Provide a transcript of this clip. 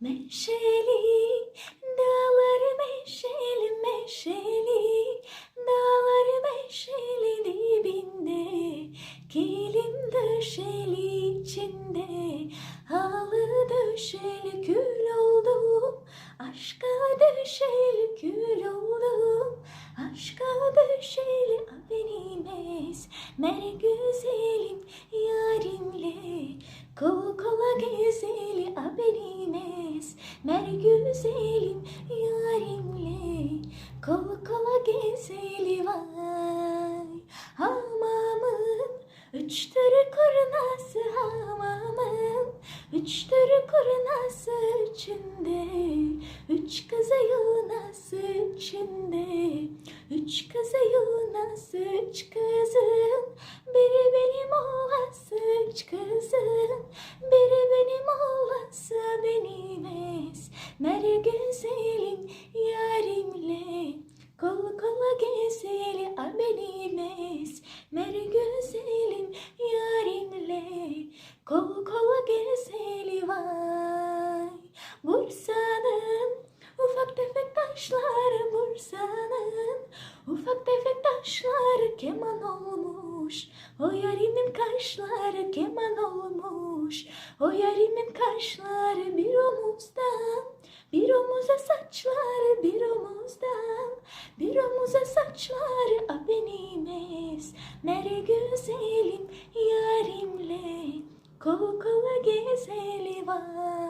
Meşeli dağları meşeli meşeli dağları meşeli dibinde kilim döşeli içinde halı döşeli kül oldum aşka döşeli kül oldum aşka döşeli a benim esmer güzelim yarimle Kol kola gezeli esmer güzelim yarimle Kol kola gezeli vay. Hamamın üç türü kurnası hamamın Üç türü kurnası içinde. Üç kızı yunası içinde. Üç kızı yunası üç kızın güzelim yarimle. Kol kola gezeli a benim esmer güzelim yarimle. Kol kola gezeli vay. Bursa'nın ufak tefek taşları Bursa'nın ufak tefek taşları keman olmuş. O yarimin kaşları keman olmuş. O yarimin kaşları bir omuzdan omuza saçları bir omuzdan Bir omuza saçları a benim esmer güzelim yarimle. Kol kola gezeli var